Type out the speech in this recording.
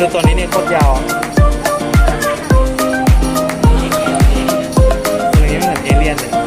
ดูตัวนี้เนี่ยโคตรยาวตัวนี้เหมือนเอเลี่ยนเลย